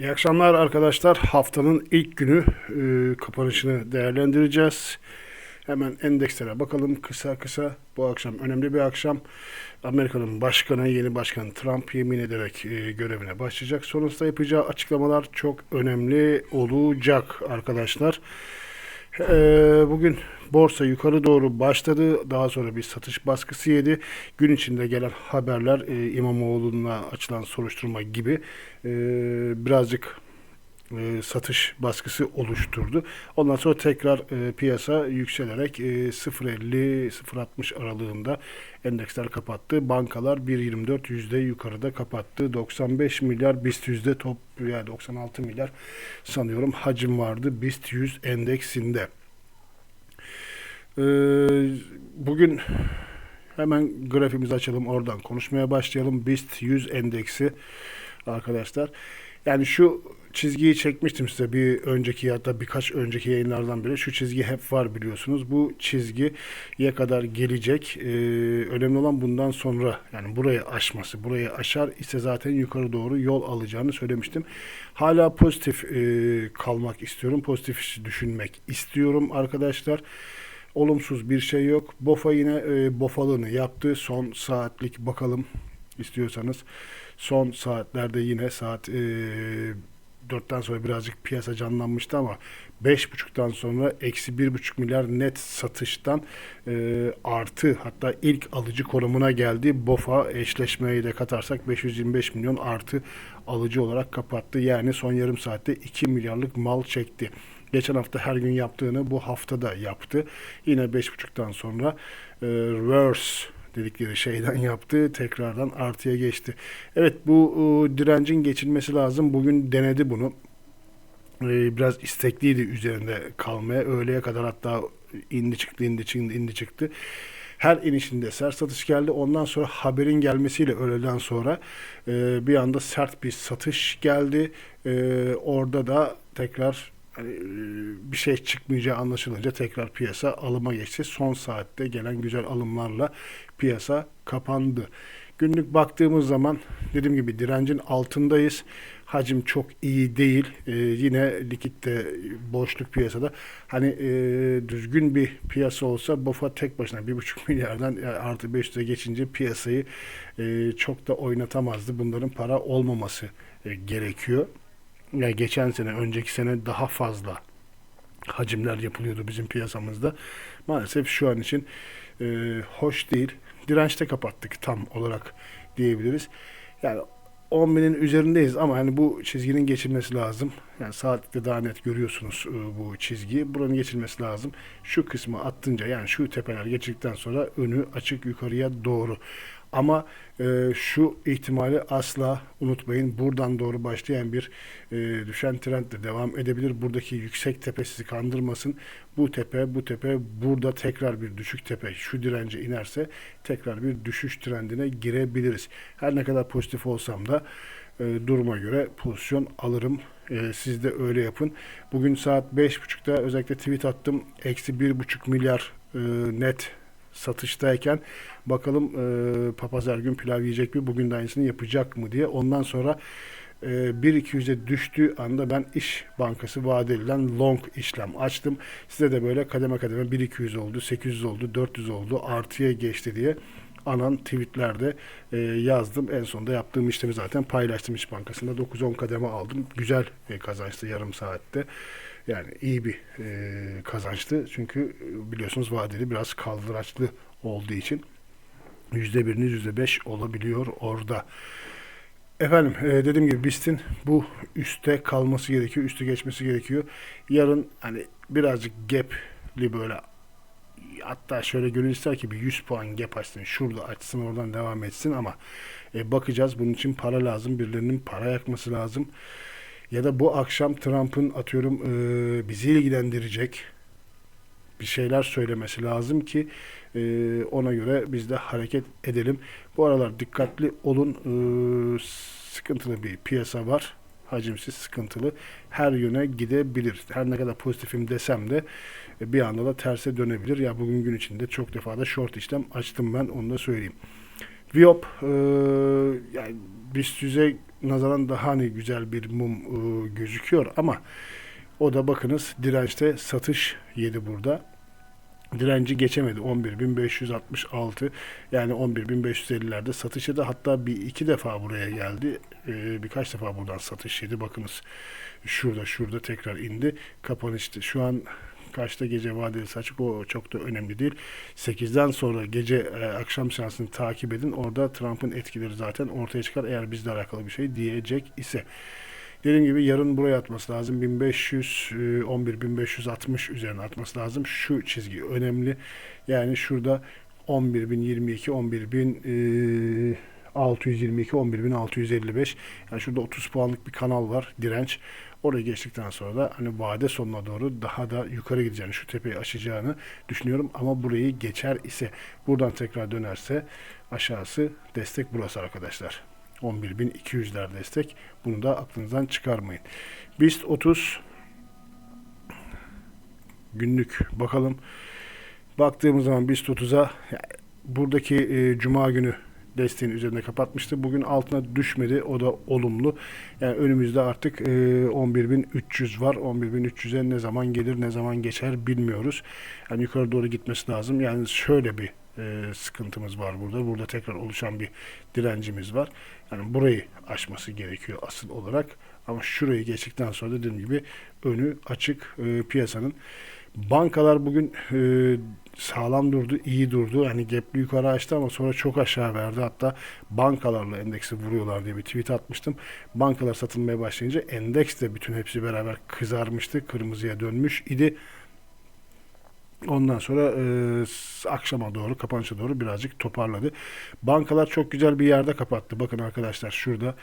İyi akşamlar arkadaşlar. Haftanın ilk günü e, kapanışını değerlendireceğiz. Hemen endekslere bakalım kısa kısa. Bu akşam önemli bir akşam. Amerika'nın başkanı, yeni başkan Trump yemin ederek e, görevine başlayacak. Sonrasında yapacağı açıklamalar çok önemli olacak arkadaşlar. E, bugün borsa yukarı doğru başladı. Daha sonra bir satış baskısı yedi. Gün içinde gelen haberler e, İmamoğlu'na açılan soruşturma gibi e, birazcık e, satış baskısı oluşturdu. Ondan sonra tekrar e, piyasa yükselerek e, 0.50-0.60 aralığında endeksler kapattı. Bankalar 1.24 yüzde yukarıda kapattı. 95 milyar BIST yüzde top yani 96 milyar sanıyorum hacim vardı BIST 100 endeksinde. Ee, bugün hemen grafimizi açalım oradan konuşmaya başlayalım. BIST 100 endeksi arkadaşlar. Yani şu çizgiyi çekmiştim size bir önceki da birkaç önceki yayınlardan beri. Şu çizgi hep var biliyorsunuz. Bu çizgiye kadar gelecek. Ee, önemli olan bundan sonra yani burayı aşması. Burayı aşar ise zaten yukarı doğru yol alacağını söylemiştim. Hala pozitif e, kalmak istiyorum. Pozitif düşünmek istiyorum arkadaşlar. Olumsuz bir şey yok. Bofa yine e, bofalığını yaptı. Son saatlik bakalım istiyorsanız. Son saatlerde yine saat e, 4'ten sonra birazcık piyasa canlanmıştı ama 5.5'tan sonra eksi 1.5 milyar net satıştan e, artı hatta ilk alıcı konumuna geldi. BOFA eşleşmeyi de katarsak 525 milyon artı alıcı olarak kapattı. Yani son yarım saatte 2 milyarlık mal çekti. Geçen hafta her gün yaptığını bu hafta da yaptı. Yine 5.5'tan sonra e, reverse dedikleri şeyden yaptı. Tekrardan artıya geçti. Evet bu e, direncin geçilmesi lazım. Bugün denedi bunu. E, biraz istekliydi üzerinde kalmaya. Öğleye kadar hatta indi çıktı indi çıktı indi çıktı. Her inişinde sert satış geldi. Ondan sonra haberin gelmesiyle öğleden sonra e, bir anda sert bir satış geldi. E, orada da tekrar hani, e, bir şey çıkmayacağı anlaşılınca tekrar piyasa alıma geçti. Son saatte gelen güzel alımlarla piyasa kapandı. Günlük baktığımız zaman dediğim gibi direncin altındayız. Hacim çok iyi değil. Ee, yine likitte boşluk piyasada. Hani e, düzgün bir piyasa olsa BOFA tek başına 1,5 milyardan yani artı 500'e geçince piyasayı e, çok da oynatamazdı. Bunların para olmaması e, gerekiyor. Yani geçen sene, önceki sene daha fazla hacimler yapılıyordu bizim piyasamızda. Maalesef şu an için e, hoş değil. Dirençte kapattık tam olarak diyebiliriz. Yani 10 binin üzerindeyiz ama hani bu çizginin geçilmesi lazım. Yani saatlikte daha net görüyorsunuz e, bu çizgiyi. Buranın geçilmesi lazım. Şu kısmı attınca yani şu tepeler geçildikten sonra önü açık yukarıya doğru. Ama e, şu ihtimali asla unutmayın. Buradan doğru başlayan bir e, düşen trend de devam edebilir. Buradaki yüksek tepe sizi kandırmasın. Bu tepe, bu tepe, burada tekrar bir düşük tepe şu dirence inerse tekrar bir düşüş trendine girebiliriz. Her ne kadar pozitif olsam da e, duruma göre pozisyon alırım. E, siz de öyle yapın. Bugün saat 5.30'da özellikle tweet attım. Eksi 1.5 milyar e, net satıştayken bakalım e, papaz her gün pilav yiyecek mi bugün de aynısını yapacak mı diye ondan sonra e, 1.200'e düştüğü anda ben İş Bankası vadelilen long işlem açtım. Size de böyle kademe kademe 1.200 oldu, 800 oldu, 400 oldu, artıya geçti diye anan tweetlerde e, yazdım. En sonunda yaptığım işlemi zaten paylaştım İş Bankası'nda. 9-10 kademe aldım. Güzel e, kazançtı yarım saatte. Yani iyi bir e, kazançtı. Çünkü e, biliyorsunuz vadeli biraz kaldıraçlı olduğu için yüzde biriniz yüzde beş olabiliyor orada. Efendim e, dediğim gibi BIST'in bu üste kalması gerekiyor. Üstü geçmesi gerekiyor. Yarın hani birazcık gap'li böyle hatta şöyle gönül ister ki bir 100 puan gap açsın. Şurada açsın oradan devam etsin ama e, bakacağız. Bunun için para lazım. Birilerinin para yakması lazım. Ya da bu akşam Trump'ın atıyorum e, bizi ilgilendirecek bir şeyler söylemesi lazım ki e, ona göre biz de hareket edelim. Bu aralar dikkatli olun. E, sıkıntılı bir piyasa var. Hacimsiz, sıkıntılı. Her yöne gidebilir. Her ne kadar pozitifim desem de e, bir anda da terse dönebilir. Ya bugün gün içinde çok defa da short işlem açtım ben onu da söyleyeyim. Viop e, yani BIST 100'e nazaran daha hani güzel bir mum e, gözüküyor ama o da bakınız dirençte satış yedi burada. Direnci geçemedi. 11.566 yani 11.550'lerde satış yedi. Hatta bir iki defa buraya geldi. Ee, birkaç defa buradan satış yedi. Bakınız şurada şurada tekrar indi. Kapanıştı. Şu an kaçta gece vadeli açık o çok da önemli değil 8'den sonra gece e, akşam seansını takip edin orada Trump'ın etkileri zaten ortaya çıkar eğer bizle alakalı bir şey diyecek ise Dediğim gibi yarın buraya atması lazım. 1500, e, 11.560 üzerine atması lazım. Şu çizgi önemli. Yani şurada 11.022, 11.000 e, 622, 11.655. Yani şurada 30 puanlık bir kanal var, direnç. Oraya geçtikten sonra da hani vade sonuna doğru daha da yukarı gideceğini, şu tepeyi aşacağını düşünüyorum. Ama burayı geçer ise, buradan tekrar dönerse aşağısı destek burası arkadaşlar. 11.200'ler destek. Bunu da aklınızdan çıkarmayın. BIST 30 günlük bakalım. Baktığımız zaman BIST 30'a buradaki e, cuma günü desteğin üzerinde kapatmıştı. Bugün altına düşmedi. O da olumlu. Yani önümüzde artık e, 11.300 var. 11.300'e ne zaman gelir, ne zaman geçer bilmiyoruz. Yani yukarı doğru gitmesi lazım. Yani şöyle bir e, sıkıntımız var burada. Burada tekrar oluşan bir direncimiz var. Yani burayı aşması gerekiyor asıl olarak. Ama şurayı geçtikten sonra dediğim gibi önü açık e, piyasanın. Bankalar bugün e, sağlam durdu, iyi durdu. Hani gapli yukarı açtı ama sonra çok aşağı verdi. Hatta bankalarla endeksi vuruyorlar diye bir tweet atmıştım. Bankalar satılmaya başlayınca endeks de bütün hepsi beraber kızarmıştı. Kırmızıya dönmüş idi. Ondan sonra e, akşama doğru, kapanışa doğru birazcık toparladı. Bankalar çok güzel bir yerde kapattı. Bakın arkadaşlar şurada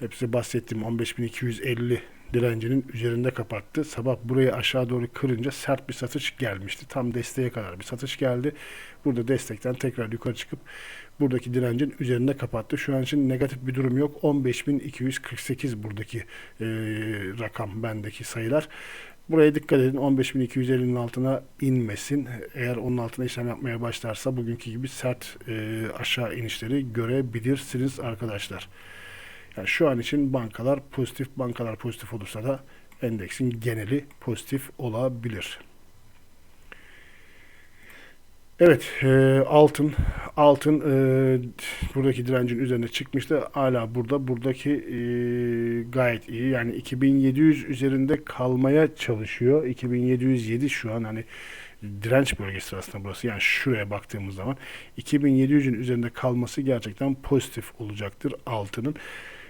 hepsi bahsettiğim 15.250 direncinin üzerinde kapattı. Sabah burayı aşağı doğru kırınca sert bir satış gelmişti. Tam desteğe kadar bir satış geldi. Burada destekten tekrar yukarı çıkıp buradaki direncin üzerinde kapattı. Şu an için negatif bir durum yok. 15.248 buradaki e, rakam bendeki sayılar. Buraya dikkat edin 15.250'nin altına inmesin. Eğer onun altına işlem yapmaya başlarsa bugünkü gibi sert e, aşağı inişleri görebilirsiniz arkadaşlar. Yani şu an için bankalar pozitif, bankalar pozitif olursa da endeksin geneli pozitif olabilir. Evet, e, altın altın e, buradaki direncin üzerine çıkmıştı. Hala burada. Buradaki e, gayet iyi. Yani 2700 üzerinde kalmaya çalışıyor. 2707 şu an hani direnç bölgesi aslında burası. Yani şuraya baktığımız zaman 2700'ün üzerinde kalması gerçekten pozitif olacaktır altının.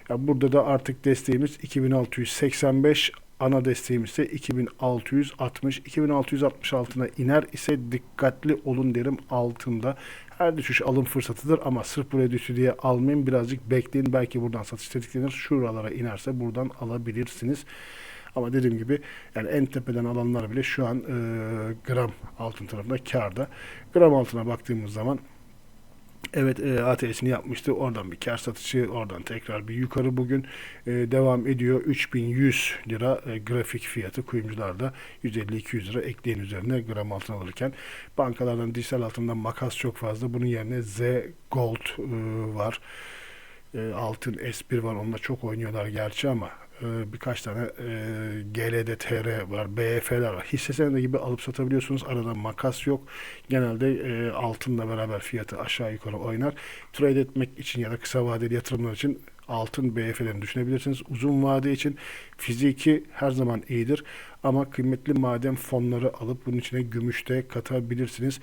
Yani burada da artık desteğimiz 2685 ana desteğimiz ise 2660. 2660 altına iner ise dikkatli olun derim altında. Her düşüş alım fırsatıdır ama sırf buraya düştü diye almayın. Birazcık bekleyin. Belki buradan satış tetiklenir. Şuralara inerse buradan alabilirsiniz. Ama dediğim gibi yani en tepeden alanlar bile şu an e, gram altın tarafında karda. Gram altına baktığımız zaman Evet e, ATS'ini yapmıştı. Oradan bir kar satışı, oradan tekrar bir yukarı bugün e, devam ediyor. 3100 lira e, grafik fiyatı kuyumcularda 150-200 lira ekleyin üzerine gram altın alırken bankalardan dijital altından makas çok fazla. Bunun yerine Z Gold e, var. E, altın S1 var. Onunla çok oynuyorlar gerçi ama e, birkaç tane e, GLD-TR var, BF'ler var. Hisse senedi gibi alıp satabiliyorsunuz. Arada makas yok. Genelde e, altınla beraber fiyatı aşağı yukarı oynar. Trade etmek için ya da kısa vadeli yatırımlar için altın BF'lerini düşünebilirsiniz. Uzun vade için fiziki her zaman iyidir. Ama kıymetli maden fonları alıp bunun içine gümüş de katabilirsiniz.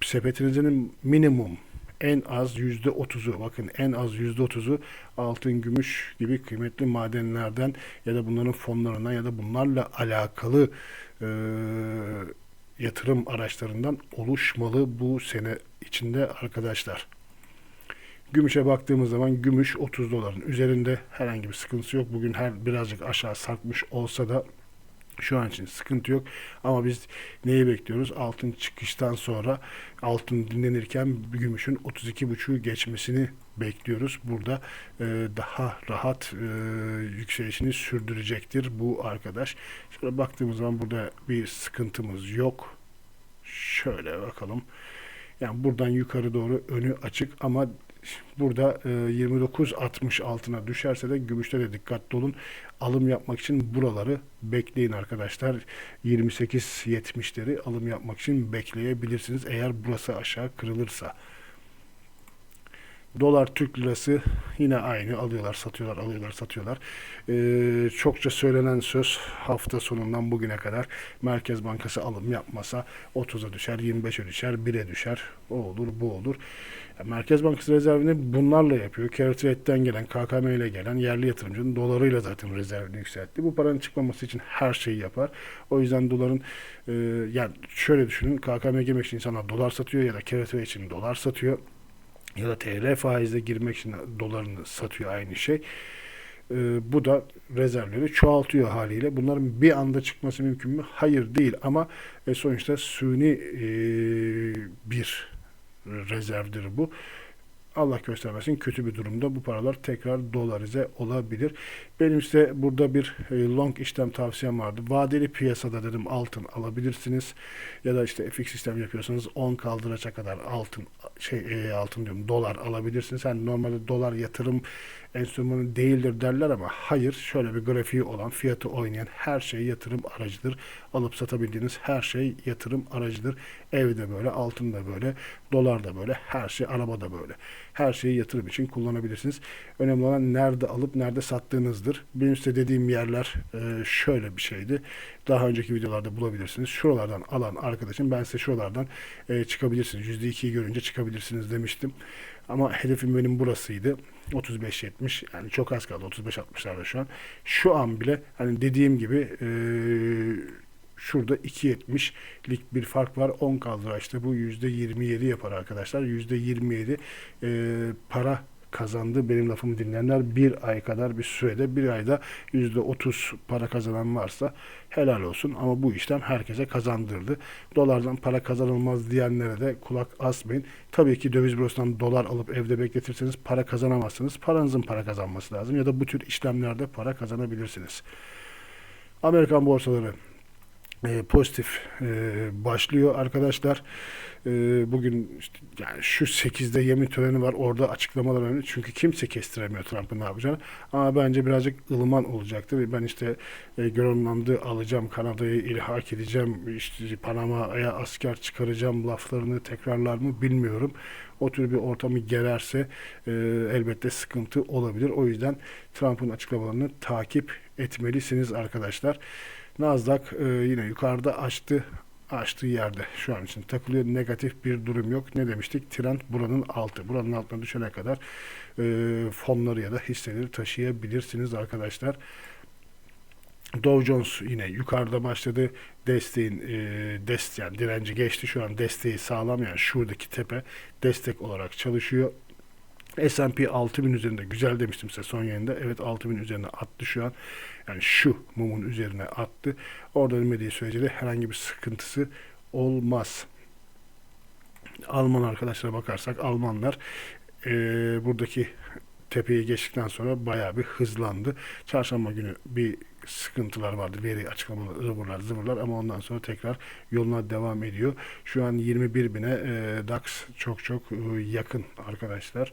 Sepetinizin minimum en az yüzde otuzu bakın en az yüzde otuzu altın, gümüş gibi kıymetli madenlerden ya da bunların fonlarından ya da bunlarla alakalı e, yatırım araçlarından oluşmalı bu sene içinde arkadaşlar. Gümüşe baktığımız zaman gümüş 30 doların üzerinde herhangi bir sıkıntısı yok. Bugün her birazcık aşağı sarkmış olsa da şu an için sıkıntı yok ama biz neyi bekliyoruz? Altın çıkıştan sonra altın dinlenirken gümüşün 32.5'u geçmesini bekliyoruz. Burada e, daha rahat e, yükselişini sürdürecektir bu arkadaş. Şöyle baktığımız zaman burada bir sıkıntımız yok. Şöyle bakalım. Yani buradan yukarı doğru önü açık ama Burada e, 29.60 altına düşerse de gümüşte de dikkatli olun. Alım yapmak için buraları bekleyin arkadaşlar. 28.70'leri alım yapmak için bekleyebilirsiniz eğer burası aşağı kırılırsa. Dolar Türk lirası yine aynı alıyorlar satıyorlar alıyorlar satıyorlar. Ee, çokça söylenen söz hafta sonundan bugüne kadar Merkez Bankası alım yapmasa 30'a düşer 25'e düşer 1'e düşer o olur bu olur. Yani Merkez Bankası rezervini bunlarla yapıyor. Carry gelen KKM ile gelen yerli yatırımcının dolarıyla zaten rezervini yükseltti. Bu paranın çıkmaması için her şeyi yapar. O yüzden doların e, yani şöyle düşünün KKM girmek için insanlar dolar satıyor ya da Carry için dolar satıyor ya da TL faizle girmek için dolarını satıyor aynı şey. Ee, bu da rezervleri çoğaltıyor haliyle. Bunların bir anda çıkması mümkün mü? Hayır değil ama e, sonuçta suni e, bir rezervdir bu. Allah göstermesin kötü bir durumda bu paralar tekrar dolarize olabilir. Benim size burada bir e, long işlem tavsiyem vardı. Vadeli piyasada dedim altın alabilirsiniz. Ya da işte FX işlem yapıyorsanız 10 kaldıraça kadar altın şey e, altın diyorum dolar alabilirsiniz. Yani normalde dolar yatırım enstrümanı değildir derler ama hayır şöyle bir grafiği olan fiyatı oynayan her şey yatırım aracıdır. Alıp satabildiğiniz her şey yatırım aracıdır. Evde böyle, altın da böyle, dolar da böyle, her şey araba da böyle. Her şeyi yatırım için kullanabilirsiniz. Önemli olan nerede alıp nerede sattığınızdır. Benim size dediğim yerler e, şöyle bir şeydi. Daha önceki videolarda bulabilirsiniz. Şuralardan alan arkadaşım ben size şuralardan e, çıkabilirsiniz. %2'yi görünce çıkabilirsiniz demiştim. Ama hedefim benim burasıydı. 35-70 yani çok az kaldı 35-60'larda şu an. Şu an bile hani dediğim gibi e, şurada 2.70'lik bir fark var. 10 kaldıraçta bu %27 yapar arkadaşlar. %27 e, para kazandı. Benim lafımı dinleyenler bir ay kadar bir sürede bir ayda yüzde otuz para kazanan varsa helal olsun. Ama bu işlem herkese kazandırdı. Dolardan para kazanılmaz diyenlere de kulak asmayın. Tabii ki döviz bürosundan dolar alıp evde bekletirseniz para kazanamazsınız. Paranızın para kazanması lazım ya da bu tür işlemlerde para kazanabilirsiniz. Amerikan borsaları e, pozitif e, başlıyor arkadaşlar. E, bugün işte yani şu 8'de yemin töreni var. Orada açıklamalar önemli. Çünkü kimse kestiremiyor Trump'ın ne yapacağını. Ama bence birazcık ılıman olacaktır. Ben işte e, Grönland'ı alacağım, Kanada'yı ilhak edeceğim, işte Panama'ya asker çıkaracağım laflarını tekrarlar mı bilmiyorum. O tür bir ortamı gererse e, elbette sıkıntı olabilir. O yüzden Trump'ın açıklamalarını takip etmelisiniz arkadaşlar. Nasdaq e, yine yukarıda açtı. Açtığı yerde şu an için takılıyor. Negatif bir durum yok. Ne demiştik? Trend buranın altı. Buranın altına düşene kadar e, fonları ya da hisseleri taşıyabilirsiniz arkadaşlar. Dow Jones yine yukarıda başladı. Desteğin e, dest yani direnci geçti. Şu an desteği sağlam yani şuradaki tepe destek olarak çalışıyor. S&P 6000 üzerinde güzel demiştim size son yayında. Evet 6000 üzerine attı şu an. Yani şu mumun üzerine attı. Orada ölmediği sürece de herhangi bir sıkıntısı olmaz. Alman arkadaşlara bakarsak Almanlar e, buradaki tepeyi geçtikten sonra bayağı bir hızlandı. Çarşamba günü bir sıkıntılar vardı. Veri açıklamalar, zıvırlar, zıvırlar ama ondan sonra tekrar yoluna devam ediyor. Şu an 21 bine e, DAX çok çok e, yakın arkadaşlar.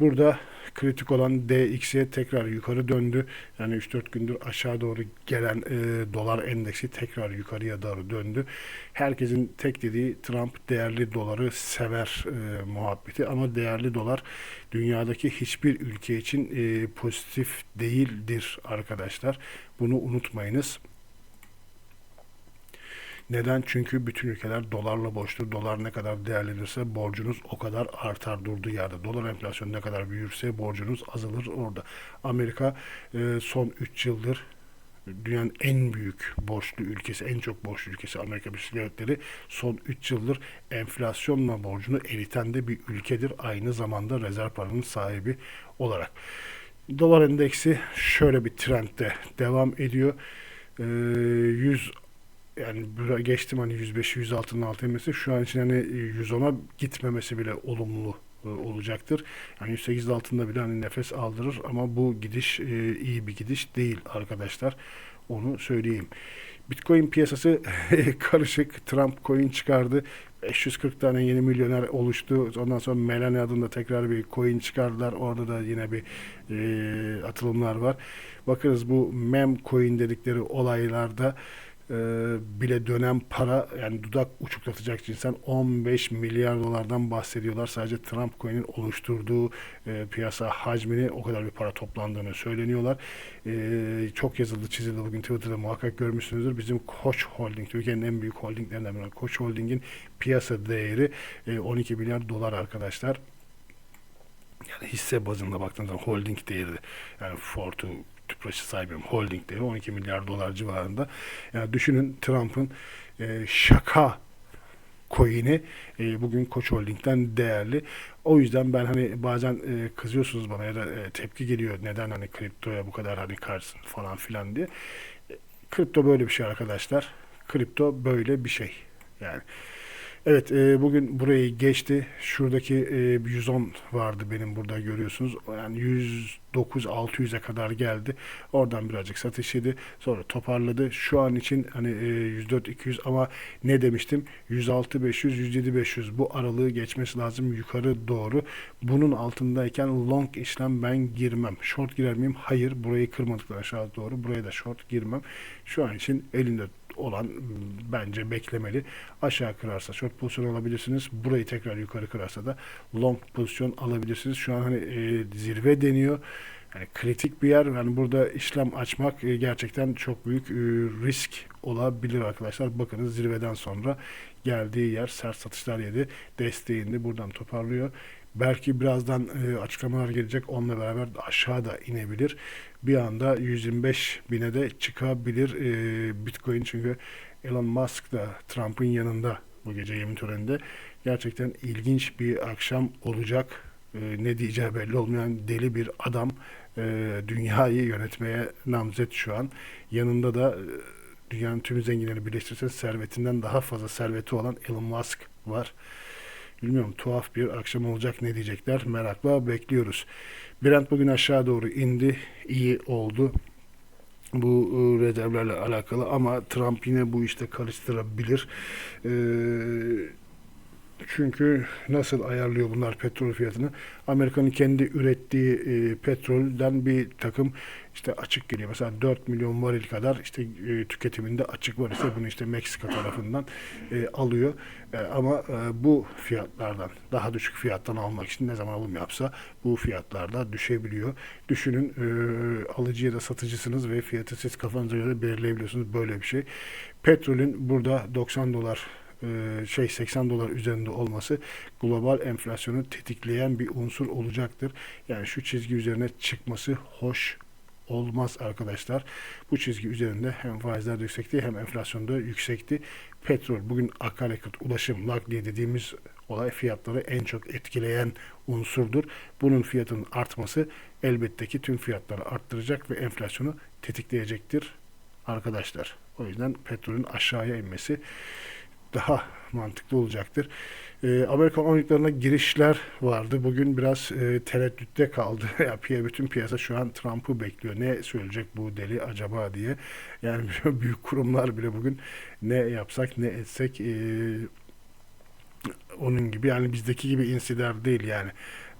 Burada kritik olan DX'ye tekrar yukarı döndü. Yani 3-4 gündür aşağı doğru gelen e, dolar endeksi tekrar yukarıya doğru döndü. Herkesin tek dediği Trump değerli doları sever e, muhabbeti ama değerli dolar dünyadaki hiçbir ülke için e, pozitif değildir arkadaşlar. Bunu unutmayınız. Neden? Çünkü bütün ülkeler dolarla borçlu. Dolar ne kadar değerlenirse borcunuz o kadar artar durduğu yerde. Dolar enflasyonu ne kadar büyürse borcunuz azalır orada. Amerika e, son 3 yıldır dünyanın en büyük borçlu ülkesi, en çok borçlu ülkesi Amerika Birleşik Devletleri son 3 yıldır enflasyonla borcunu eriten de bir ülkedir. Aynı zamanda rezerv paranın sahibi olarak. Dolar endeksi şöyle bir trendde devam ediyor. E, 100 yani geçtim hani 105 106'nın altı inmesi şu an için hani 110'a gitmemesi bile olumlu e, olacaktır. Yani 108 altında bile hani nefes aldırır ama bu gidiş e, iyi bir gidiş değil arkadaşlar. Onu söyleyeyim. Bitcoin piyasası karışık. Trump coin çıkardı. 540 tane yeni milyoner oluştu. Ondan sonra Melania adında tekrar bir coin çıkardılar. Orada da yine bir e, atılımlar var. Bakınız bu mem coin dedikleri olaylarda e, bile dönen para yani dudak uçuklatacak cinsten 15 milyar dolardan bahsediyorlar. Sadece Trump coin'in oluşturduğu e, piyasa hacmini o kadar bir para toplandığını söyleniyorlar. E, çok yazıldı çizildi bugün Twitter'da muhakkak görmüşsünüzdür. Bizim Koç Holding, Türkiye'nin en büyük holdinglerinden biri. Koç Holding'in piyasa değeri e, 12 milyar dolar arkadaşlar. Yani hisse bazında baktığınız zaman holding değeri yani Fort'u tüpraşı sahibim holding değeri 12 milyar dolar civarında. Yani düşünün Trump'ın e, şaka coin'i e, bugün Koç Holding'den değerli. O yüzden ben hani bazen e, kızıyorsunuz bana ya da e, tepki geliyor neden hani kriptoya bu kadar hani karşısın falan filan diye. E, kripto böyle bir şey arkadaşlar. Kripto böyle bir şey. Yani Evet e, bugün burayı geçti. Şuradaki e, 110 vardı benim burada görüyorsunuz. Yani 109 600'e kadar geldi. Oradan birazcık satış yedi. Sonra toparladı. Şu an için hani e, 104 200 ama ne demiştim? 106 500 107 500 bu aralığı geçmesi lazım yukarı doğru. Bunun altındayken long işlem ben girmem. Short girer miyim? Hayır. Burayı kırmadıklar aşağı doğru. Buraya da short girmem. Şu an için elinde olan bence beklemeli. Aşağı kırarsa short pozisyon alabilirsiniz. Burayı tekrar yukarı kırarsa da long pozisyon alabilirsiniz. Şu an hani e, zirve deniyor. Yani kritik bir yer. Yani burada işlem açmak gerçekten çok büyük risk olabilir arkadaşlar. Bakınız zirveden sonra geldiği yer sert satışlar yedi. Desteğinde buradan toparlıyor. Belki birazdan e, açıklamalar gelecek. Onunla beraber aşağıda inebilir. Bir anda 125 bine de çıkabilir e, Bitcoin. Çünkü Elon Musk da Trump'ın yanında bu gece yemin töreninde. Gerçekten ilginç bir akşam olacak. E, ne diyeceği belli olmayan deli bir adam dünyayı yönetmeye namzet şu an. Yanında da dünyanın tüm zenginleri birleştirse servetinden daha fazla serveti olan Elon Musk var. Bilmiyorum tuhaf bir akşam olacak ne diyecekler merakla bekliyoruz. Brent bugün aşağı doğru indi iyi oldu bu e, rezervlerle alakalı ama Trump yine bu işte karıştırabilir. Ee, çünkü nasıl ayarlıyor bunlar petrol fiyatını? Amerika'nın kendi ürettiği e, petrolden bir takım işte açık geliyor. Mesela 4 milyon varil kadar işte e, tüketiminde açık var ise bunu işte Meksika tarafından e, alıyor. E, ama e, bu fiyatlardan daha düşük fiyattan almak için ne zaman alım yapsa bu fiyatlarda düşebiliyor. Düşünün e, alıcı ya da satıcısınız ve fiyatı siz kafanıza göre belirleyebiliyorsunuz. Böyle bir şey. Petrolün burada 90 dolar şey 80 dolar üzerinde olması global enflasyonu tetikleyen bir unsur olacaktır. Yani şu çizgi üzerine çıkması hoş olmaz arkadaşlar. Bu çizgi üzerinde hem faizler de yüksekti hem enflasyon da yüksekti. Petrol bugün akaryakıt, ulaşım, nakliye dediğimiz olay fiyatları en çok etkileyen unsurdur. Bunun fiyatının artması elbette ki tüm fiyatları arttıracak ve enflasyonu tetikleyecektir arkadaşlar. O yüzden petrolün aşağıya inmesi daha mantıklı olacaktır. E, Amerikan oyuncularına girişler vardı. Bugün biraz e, tereddütte kaldı. ya bütün piyasa şu an Trump'ı bekliyor. Ne söyleyecek bu deli acaba diye. Yani büyük kurumlar bile bugün ne yapsak ne etsek e, onun gibi yani bizdeki gibi insider değil yani.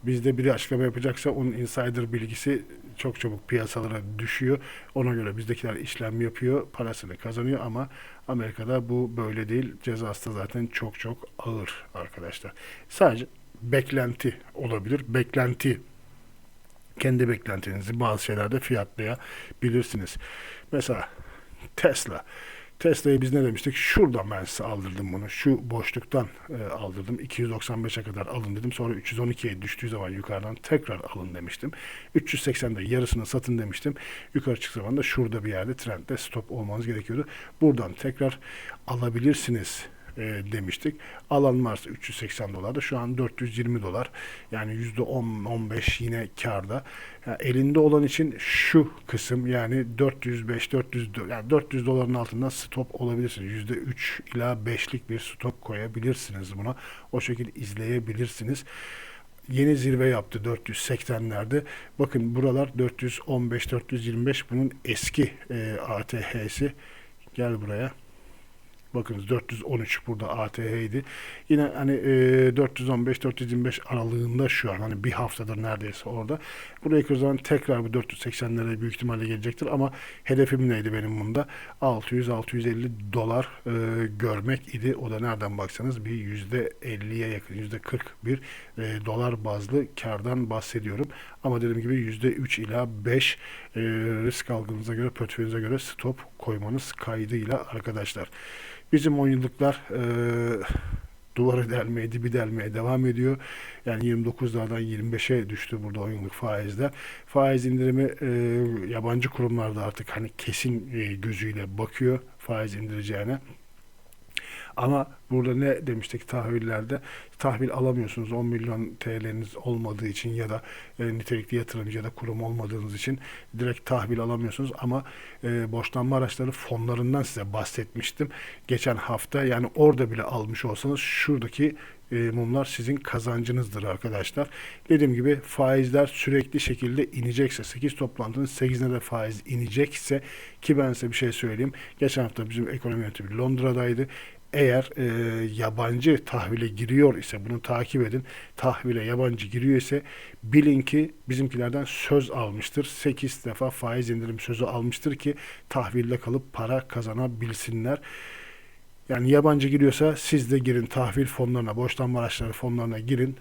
Bizde biri açıklama yapacaksa onun insider bilgisi çok çabuk piyasalara düşüyor. Ona göre bizdekiler işlem yapıyor, parasını kazanıyor ama Amerika'da bu böyle değil. Cezası da zaten çok çok ağır arkadaşlar. Sadece beklenti olabilir. Beklenti kendi beklentinizi bazı şeylerde fiyatlayabilirsiniz. Mesela Tesla Tesla'yı biz ne demiştik? Şuradan ben size aldırdım bunu. Şu boşluktan e, aldırdım. 295'e kadar alın dedim. Sonra 312'ye düştüğü zaman yukarıdan tekrar alın demiştim. 380'de yarısını satın demiştim. Yukarı çıktığı zaman da şurada bir yerde trendde stop olmanız gerekiyordu. Buradan tekrar alabilirsiniz e, demiştik. Alan varsa 380 dolar da şu an 420 dolar. Yani %10-15 yine karda. Yani elinde olan için şu kısım yani 405 400 yani 400 doların altında stop olabilirsiniz. %3 ila 5'lik bir stop koyabilirsiniz buna. O şekilde izleyebilirsiniz. yeni zirve yaptı 480'lerde. Bakın buralar 415-425 bunun eski e, ATH'si. Gel buraya. Bakınız 413 burada ATH'ydi. Yine hani e, 415-425 aralığında şu an hani bir haftadır neredeyse orada. Burayı kırdığı zaman tekrar bu 480'lere büyük ihtimalle gelecektir ama hedefim neydi benim bunda? 600-650 dolar e, görmek idi. O da nereden baksanız bir %50'ye yakın %41 e, dolar bazlı kardan bahsediyorum. Ama dediğim gibi %3 ila 5 e, risk algınıza göre, portföyünüze göre stop koymanız kaydıyla arkadaşlar. Bizim 10 yıllıklar e, duvarı delmeye, dibi delmeye devam ediyor. Yani 29'lardan 25'e düştü burada 10 yıllık faizler. Faiz indirimi e, yabancı kurumlarda artık hani kesin e, gözüyle bakıyor faiz indireceğine. Ama burada ne demiştik tahvillerde? Tahvil alamıyorsunuz 10 milyon TL'niz olmadığı için ya da e, nitelikli yatırımcı ya da kurum olmadığınız için direkt tahvil alamıyorsunuz ama e, borçlanma araçları fonlarından size bahsetmiştim. Geçen hafta yani orada bile almış olsanız şuradaki e, mumlar sizin kazancınızdır arkadaşlar. Dediğim gibi faizler sürekli şekilde inecekse 8 toplantının 8'ine de faiz inecekse ki ben size bir şey söyleyeyim. Geçen hafta bizim ekonomi yönetimi Londra'daydı eğer e, yabancı tahvile giriyor ise bunu takip edin. Tahvile yabancı giriyor ise bilin ki bizimkilerden söz almıştır. 8 defa faiz indirim sözü almıştır ki tahvilde kalıp para kazanabilsinler. Yani yabancı giriyorsa siz de girin tahvil fonlarına, borçlanma araçları fonlarına girin.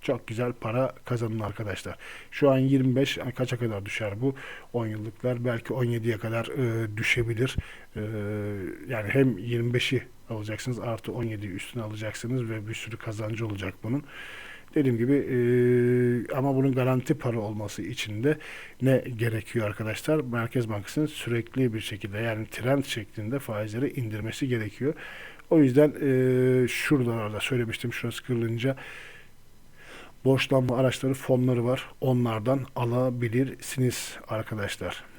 Çok güzel para kazanın arkadaşlar. Şu an 25 yani kaça kadar düşer bu? 10 yıllıklar belki 17'ye kadar e, düşebilir. E, yani hem 25'i alacaksınız artı 17 üstüne alacaksınız ve bir sürü kazancı olacak bunun. Dediğim gibi e, ama bunun garanti para olması için de ne gerekiyor arkadaşlar? Merkez Bankası'nın sürekli bir şekilde yani trend şeklinde faizleri indirmesi gerekiyor. O yüzden e, şuralarda söylemiştim şurası kırılınca borçlanma araçları fonları var. Onlardan alabilirsiniz arkadaşlar.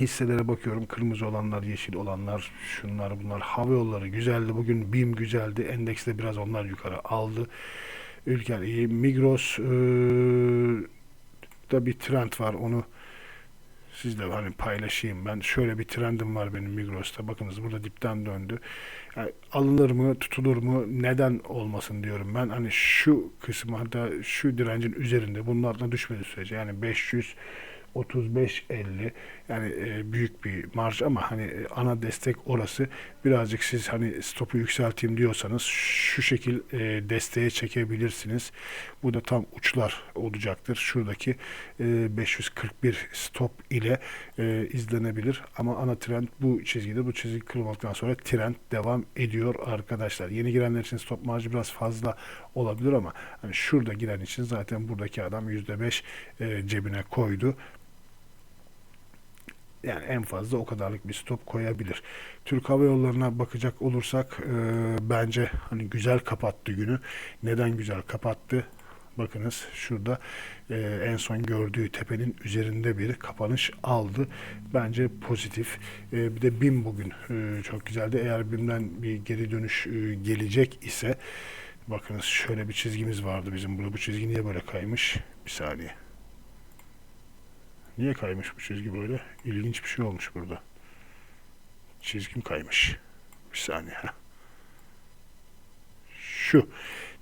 Hisselere bakıyorum. Kırmızı olanlar, yeşil olanlar, şunlar bunlar. Hava yolları güzeldi. Bugün BİM güzeldi. Endekste biraz onlar yukarı aldı. Ülker iyi. Migros e, da bir trend var. Onu sizle hani paylaşayım. Ben şöyle bir trendim var benim Migros'ta. Bakınız burada dipten döndü. Yani alınır mı, tutulur mu, neden olmasın diyorum ben. Hani şu kısmı hatta şu direncin üzerinde bunun altına düşmedi sürece yani 500 35-50 yani e, büyük bir marj ama hani e, ana destek orası birazcık siz hani stopu yükselteyim diyorsanız şu şekil e, desteğe çekebilirsiniz. Bu da tam uçlar olacaktır. Şuradaki e, 541 stop ile izlenebilir ama ana trend bu çizgide. Bu çizgi kırılmaktan sonra trend devam ediyor arkadaşlar. Yeni girenler için stop marjı biraz fazla olabilir ama hani şurada giren için zaten buradaki adam %5 e, cebine koydu. Yani en fazla o kadarlık bir stop koyabilir. Türk Hava Yolları'na bakacak olursak e, bence hani güzel kapattı günü. Neden güzel kapattı? Bakınız şurada e, en son gördüğü tepenin üzerinde bir kapanış aldı. Bence pozitif. E, bir de BİM bugün e, çok güzeldi. Eğer BİM'den bir geri dönüş e, gelecek ise bakınız şöyle bir çizgimiz vardı bizim burada. Bu çizgi niye böyle kaymış? Bir saniye. Niye kaymış bu çizgi böyle? İlginç bir şey olmuş burada. Çizgim kaymış. Bir saniye. Şu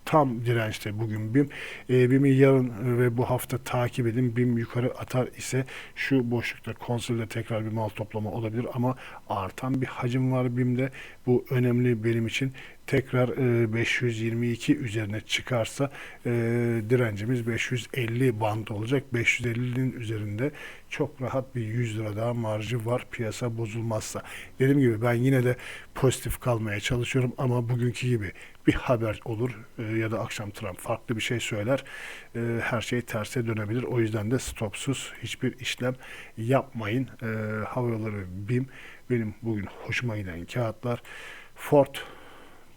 tam dirençte bugün BİM. E, BİM'i yarın ve bu hafta takip edin. BİM yukarı atar ise şu boşlukta konsolde tekrar bir mal toplama olabilir ama artan bir hacim var BİM'de. Bu önemli benim için tekrar e, 522 üzerine çıkarsa e, direncimiz 550 band olacak. 550'nin üzerinde çok rahat bir 100 lira daha marjı var piyasa bozulmazsa. Dediğim gibi ben yine de pozitif kalmaya çalışıyorum ama bugünkü gibi bir haber olur e, ya da akşam Trump farklı bir şey söyler. E, her şey terse dönebilir. O yüzden de stopsuz hiçbir işlem yapmayın. E, hava yolları BİM benim bugün hoşuma giden kağıtlar. Ford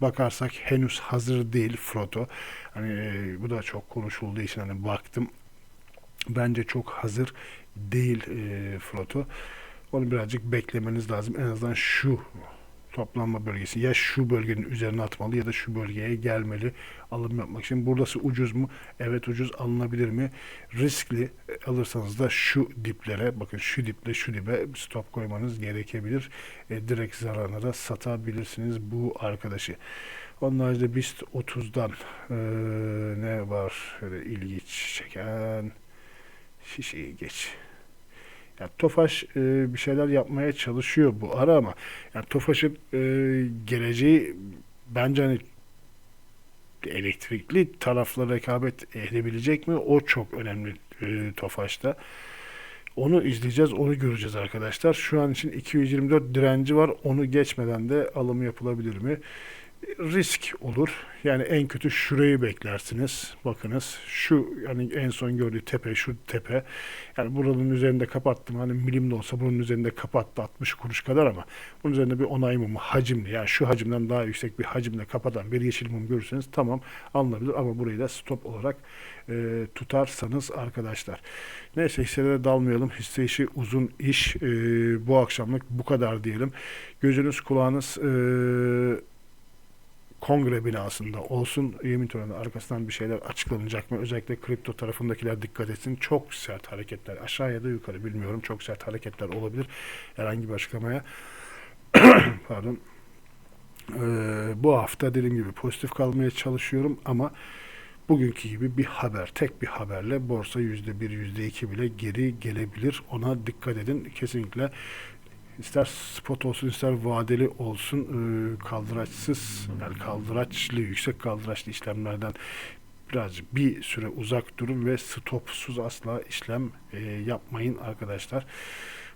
bakarsak henüz hazır değil Froto. Hani e, bu da çok konuşulduğu için hani baktım. Bence çok hazır değil e, Froto. Onu birazcık beklemeniz lazım. En azından şu toplanma bölgesi ya şu bölgenin üzerine atmalı ya da şu bölgeye gelmeli alım yapmak için. Burası ucuz mu? Evet ucuz alınabilir mi? Riskli E, alırsanız da şu diplere bakın şu diple şu dibe stop koymanız gerekebilir. E, direkt zararına da satabilirsiniz bu arkadaşı. Onun haricinde BIST 30'dan e, ne var? Şöyle ilginç çeken şişeyi geç. Yani Tofaş e, bir şeyler yapmaya çalışıyor bu ara ama yani Tofaş'ın e, geleceği bence hani elektrikli tarafla rekabet edebilecek mi? O çok önemli e, Tofaş'ta. Onu izleyeceğiz, onu göreceğiz arkadaşlar. Şu an için 224 direnci var. Onu geçmeden de alım yapılabilir mi? Risk olur. Yani en kötü şurayı beklersiniz. Bakınız şu yani en son gördüğü tepe şu tepe. Yani buranın üzerinde kapattım. Hani milim de olsa bunun üzerinde kapattı 60 kuruş kadar ama bunun üzerinde bir onay mumu hacimli yani şu hacimden daha yüksek bir hacimle kapatan bir yeşil mum görürseniz tamam alınabilir ama burayı da stop olarak e, tutarsanız arkadaşlar. Neyse hisselere dalmayalım. Hisse işi uzun iş. E, bu akşamlık bu kadar diyelim. Gözünüz kulağınız e, kongre binasında olsun. Yemin töreninin arkasından bir şeyler açıklanacak mı? Özellikle kripto tarafındakiler dikkat etsin. Çok sert hareketler. Aşağı ya da yukarı bilmiyorum. Çok sert hareketler olabilir. Herhangi bir açıklamaya. Pardon. Ee, bu hafta dediğim gibi pozitif kalmaya çalışıyorum ama bugünkü gibi bir haber, tek bir haberle borsa yüzde bir, yüzde iki bile geri gelebilir. Ona dikkat edin. Kesinlikle ister spot olsun ister vadeli olsun e, kaldıraçsız yani kaldıraçlı yüksek kaldıraçlı işlemlerden birazcık bir süre uzak durun ve stopsuz asla işlem e, yapmayın arkadaşlar.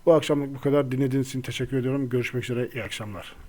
Bu akşamlık bu kadar dinlediğiniz için teşekkür ediyorum. Görüşmek üzere. İyi akşamlar.